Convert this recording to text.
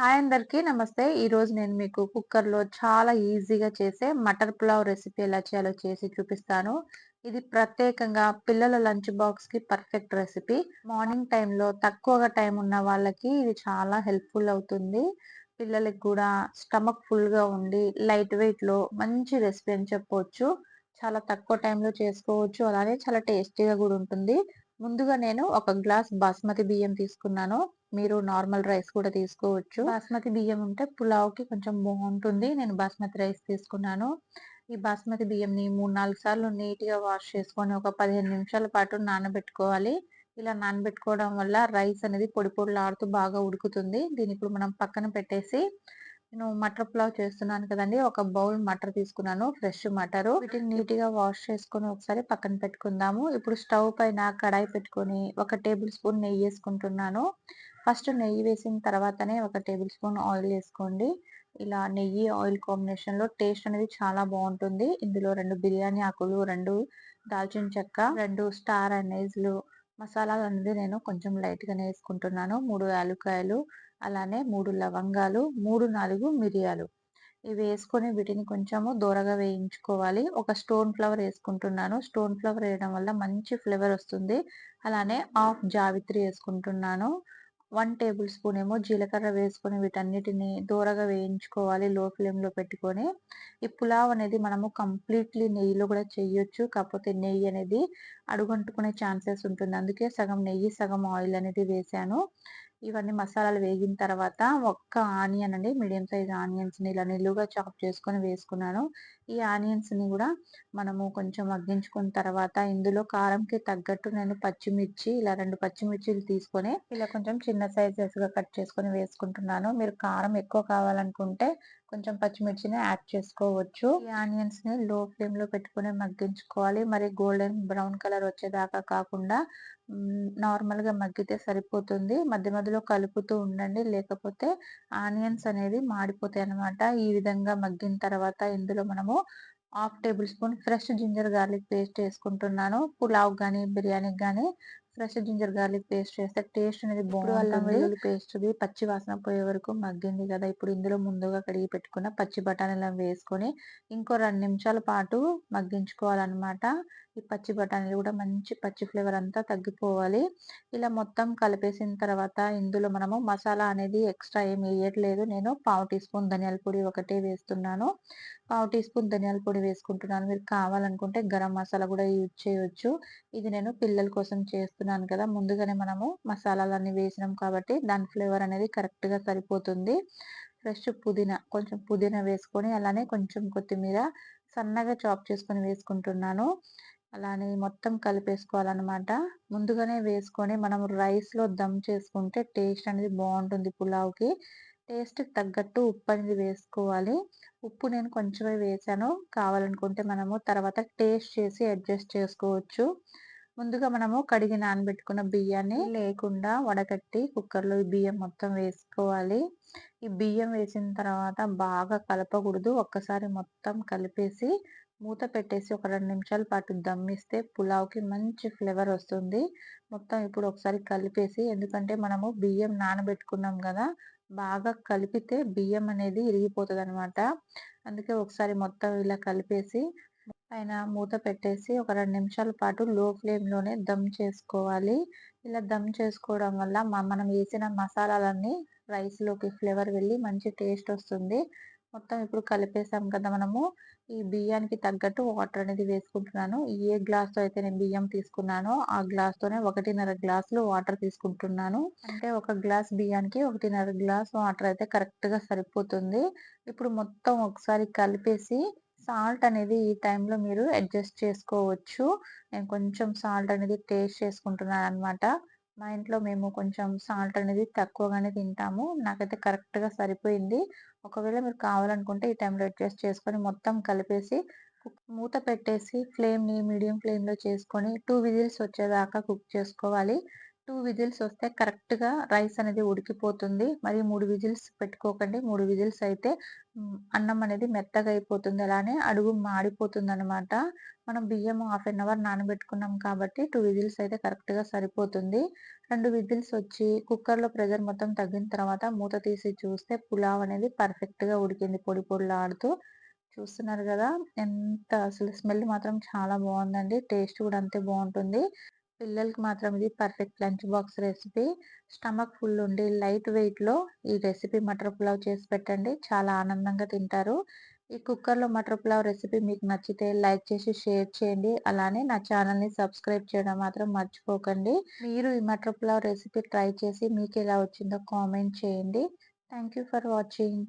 Hi అందరికీ నమస్తే. ఈరోజు నేను మీకు కుక్కర్లో చాలా ఈజీగా చేసే మటర్ పులావ్ రెసిపీ ఎలా చేయాలో చేసి చూపిస్తాను. ఇది ప్రత్యేకంగా పిల్లల లంచ్ బాక్స్కి పర్ఫెక్ట్ రెసిపీ. మార్నింగ్ టైంలో తక్కువగా టైం ఉన్న వాళ్ళకి ఇది చాలా హెల్ప్ఫుల్ అవుతుంది. పిల్లలకి కూడా స్టమక్ ఫుల్గా ఉండి లైట్ వెయిట్లో మంచి రెసిపీ అని చెప్పవచ్చు చాలా తక్కువ టైంలో చేసుకోవచ్చు. అలానే చాలా టేస్టీగా కూడా ఉంటుంది. ముందుగా నేను ఒక గ్లాస్ బాస్మతి బియ్యం తీసుకున్నాను. మీరు నార్మల్ రైస్ కూడా తీసుకోవచ్చు. బాస్మతి బియ్యం ఉంటే పులావ్కి కొంచెం బాగుంటుంది. నేను బాస్మతి రైస్ తీసుకున్నాను. ఈ బాస్మతి బియ్యంని మూడు నాలుగు సార్లు నీట్గా వాష్ చేసుకొని ఒక పదిహేను నిమిషాల పాటు నానబెట్టుకోవాలి. ఇలా నానబెట్టుకోవడం వల్ల రైస్ అనేది పొడి పొడిలాడుతూ బాగా ఉడుకుతుంది. దీని ఇప్పుడు మనం పక్కన పెట్టేసి నేను మటర్ పులావ్ చేస్తున్నాను కదండి. ఒక బౌల్ మటర్ తీసుకున్నాను ఫ్రెష్ మటరు. వీటిని నీట్గా వాష్ చేసుకొని ఒకసారి పక్కన పెట్టుకుందాము. ఇప్పుడు స్టవ్ పైన కడాయి పెట్టుకొని ఒక టేబుల్ స్పూన్ నెయ్యి వేసుకుంటున్నాను. ఫస్ట్ నెయ్యి వేసిన తర్వాతనే ఒక టేబుల్ స్పూన్ ఆయిల్ వేసుకోండి. ఇలా నెయ్యి ఆయిల్ కాంబినేషన్లో టేస్ట్ అనేది చాలా బాగుంటుంది. ఇందులో రెండు బిర్యానీ ఆకులు రెండు దాల్చిన చెక్క రెండు స్టార్ అనేజ్లు మసాలాలు అనేది నేను కొంచెం లైట్గానే వేసుకుంటున్నాను. మూడు యాలుకాయలు అలానే మూడు లవంగాలు మూడు నాలుగు మిరియాలు. ఇవి వేసుకొని వీటిని కొంచెము దూరగా వేయించుకోవాలి. ఒక స్టోన్ ఫ్లవర్ వేసుకుంటున్నాను. స్టోన్ ఫ్లవర్ వేయడం వల్ల మంచి ఫ్లేవర్ వస్తుంది. అలానే హాఫ్ జావిత్రి వేసుకుంటున్నాను. వన్ టేబుల్ స్పూన్ ఏమో జీలకర్ర వేసుకొని వీటన్నిటిని దూరగా వేయించుకోవాలి లో ఫ్లేమ్లో పెట్టుకొని. ఈ పులావ్ అనేది మనము కంప్లీట్లీ నెయ్యిలో కూడా చేయొచ్చు కాకపోతే నెయ్యి అనేది అడుగంటుకునే ఛాన్సెస్ ఉంటుంది. అందుకే సగం నెయ్యి సగం ఆయిల్ అనేది వేసాను. ఇవన్నీ మసాలాలు వేగిన తర్వాత ఒక్క ఆనియన్ అండి మీడియం సైజ్ ఆనియన్స్ని ఇలా నిలువుగా చాప్ చేసుకొని వేసుకున్నాను. ఈ ఆనియన్స్ని కూడా మనము కొంచెం మగ్గించుకున్న తర్వాత ఇందులో కారంకి తగ్గట్టు నేను పచ్చిమిర్చి ఇలా రెండు పచ్చిమిర్చిలు తీసుకొని ఇలా కొంచెం చిన్న సైజెస్గా కట్ చేసుకొని వేసుకుంటున్నాను. మీరు కారం ఎక్కువ కావాలనుకుంటే కొంచెం పచ్చిమిర్చిని యాడ్ చేసుకోవచ్చు. ఈ ఆనియన్స్ని లో ఫ్లేమ్లో పెట్టుకుని మగ్గించుకోవాలి. మరి గోల్డెన్ బ్రౌన్ కలర్ వచ్చేదాకా కాకుండా నార్మల్గా మగ్గితే సరిపోతుంది. మధ్య మధ్యలో కలుపుతూ ఉండండి. లేకపోతే ఆనియన్స్ అనేది మాడిపోతాయి అనమాట ఈ విధంగా మగ్గిన తర్వాత ఇందులో మనము half tablespoon fresh ginger garlic paste వేసుకుంటున్నాను. పులావ్ కానీ బిర్యానీకి కానీ ఫ్రెష్ జింజర్ గార్లిక్ పేస్ట్ చేస్తే టేస్ట్ అనేది బాగుంటుంది. అల్లం వెల్లుల్లి పేస్ట్ పచ్చి వాసన పోయే వరకు మగ్గింది కదా. ఇప్పుడు ఇందులో ముందుగా కడిగి పెట్టుకున్న పచ్చి బఠానీలను వేసుకొని ఇంకో రెండు నిమిషాల పాటు మగ్గించుకోవాలన్నమాట. ఈ పచ్చి బఠానీలు కూడా మంచి పచ్చి ఫ్లేవర్ అంతా తగ్గిపోవాలి. ఇలా మొత్తం కలిపేసిన తర్వాత ఇందులో మనము మసాలా అనేది ఎక్స్ట్రా ఏం వేయట్లేదు. నేను పావు టీ స్పూన్ ధనియాల పొడి ఒకటే వేస్తున్నాను. పావు టీ స్పూన్ ధనియాల పొడి వేసుకుంటున్నాను. మీరు కావాలనుకుంటే గరం మసాలా కూడా యూజ్ చేయొచ్చు. ఇది నేను పిల్లల కోసం చేస్తున్నాను కదా ముందుగానే మనము మసాలాలన్నీ వేసినాం కాబట్టి దాని ఫ్లేవర్ అనేది కరెక్ట్గా సరిపోతుంది. ఫ్రెష్ పుదీనా కొంచెం పుదీనా వేసుకొని అలానే కొంచెం కొత్తిమీర సన్నగా చాప్ చేసుకొని వేసుకుంటున్నాను. అలానే మొత్తం కలిపేసుకోవాలన్నమాట. ముందుగానే వేసుకొని మనం రైస్లో దమ్ చేసుకుంటే టేస్ట్ అనేది బాగుంటుంది పులావ్కి. టేస్ట్కి తగ్గట్టు ఉప్పు అనేది వేసుకోవాలి. ఉప్పు నేను కొంచెమే వేసాను. కావాలనుకుంటే మనము తర్వాత టేస్ట్ చేసి అడ్జస్ట్ చేసుకోవచ్చు. ముందుగా మనము కడిగి నానబెట్టుకున్న బియ్యాన్ని లేకుండా వడకట్టి కుక్కర్లో ఈ బియ్యం మొత్తం వేసుకోవాలి. ఈ బియ్యం వేసిన తర్వాత బాగా కలపకూడదు. ఒక్కసారి మొత్తం కలిపేసి మూత పెట్టేసి ఒక రెండు నిమిషాల పాటు దమ్మిస్తే పులావ్కి మంచి ఫ్లేవర్ వస్తుంది. మొత్తం ఇప్పుడు ఒకసారి కలిపేసి ఎందుకంటే మనము బియ్యం నానబెట్టుకున్నాం కదా బాగా కలిపితే బియ్యం అనేది ఇరిగిపోతుంది అనమాట అందుకే ఒకసారి మొత్తం ఇలా కలిపేసి పైన మూత పెట్టేసి ఒక రెండు నిమిషాల పాటు లో ఫ్లేమ్లోనే దమ్ చేసుకోవాలి. ఇలా దమ్ చేసుకోవడం వల్ల మనం వేసిన మసాలాలన్నీ రైస్లోకి ఫ్లేవర్ వెళ్ళి మంచి టేస్ట్ వస్తుంది. మొత్తం ఇప్పుడు కలిపేసాం కదా మనము. ఈ బియ్యానికి తగ్గట్టు వాటర్ అనేది వేసుకుంటున్నాను. ఏ గ్లాస్తో అయితే నేను బియ్యం తీసుకున్నానో ఆ గ్లాస్తోనే ఒకటిన్నర గ్లాసులు వాటర్ తీసుకుంటున్నాను. అంటే ఒక గ్లాస్ బియ్యానికి ఒకటిన్నర గ్లాస్ వాటర్ అయితే కరెక్ట్గా సరిపోతుంది. ఇప్పుడు మొత్తం ఒకసారి కలిపేసి సాల్ట్ అనేది ఈ టైంలో మీరు అడ్జస్ట్ చేసుకోవచ్చు. నేను కొంచెం సాల్ట్ అనేది టేస్ట్ చేసుకుంటున్నాను అనమాట మా ఇంట్లో మేము కొంచెం సాల్ట్ అనేది తక్కువగానే తింటాము. నాకైతే కరెక్ట్గా సరిపోయింది. ఒకవేళ మీరు కావాలనుకుంటే ఈ టైంలో అడ్జస్ట్ చేసుకొని మొత్తం కలిపేసి మూత పెట్టేసి ఫ్లేమ్ని మీడియం ఫ్లేమ్లో చేసుకొని టూ విజిల్స్ వచ్చేదాకా కుక్ చేసుకోవాలి. టూ విజిల్స్ వస్తే కరెక్ట్‌గా రైస్ అనేది ఉడికిపోతుంది. మరి మూడు విజిల్స్ పెట్టుకోకండి. మూడు విజిల్స్ అయితే అన్నం అనేది మెత్తగా అయిపోతుంది. అలానే అడుగు మాడిపోతుందనమాట. మనం బియ్యం హాఫ్ అన్ అవర్ నానబెట్టుకున్నాం కాబట్టి టూ విజిల్స్ అయితే కరెక్ట్‌గా సరిపోతుంది. రెండు విజిల్స్ వచ్చి కుక్కర్‌లో ప్రెషర్ మొత్తం తగ్గిన తర్వాత మూత తీసి చూస్తే పులావ్ అనేది పర్ఫెక్ట్‌గా ఉడికింది పొడి పొడిలాడుతూ. చూస్తున్నారు కదా ఎంత అసలు స్మెల్ మాత్రం చాలా బాగుందండి టేస్ట్ కూడా అంతే బాగుంటుంది పిల్లలకి మాత్రం ఇది perfect lunch box recipe. Stomach full ఉండి లైట్ వెయిట్‌లో ఈ రెసిపీ మటర్ పులావ్ చేసి పెట్టండి. చాలా ఆనందంగా తింటారు. ఈ కుక్కర్‌లో మటర్ పులావ్ రెసిపీ మీకు నచ్చితే లైక్ చేసి షేర్ చేయండి. అలానే నా ఛానల్‌ని సబ్స్క్రైబ్ చేయడం మాత్రం మర్చిపోకండి. మీరు ఈ మటర్ పులావ్ రెసిపీ ట్రై చేసి మీకు ఎలా వచ్చిందో కామెంట్ చేయండి. Thank you for watching.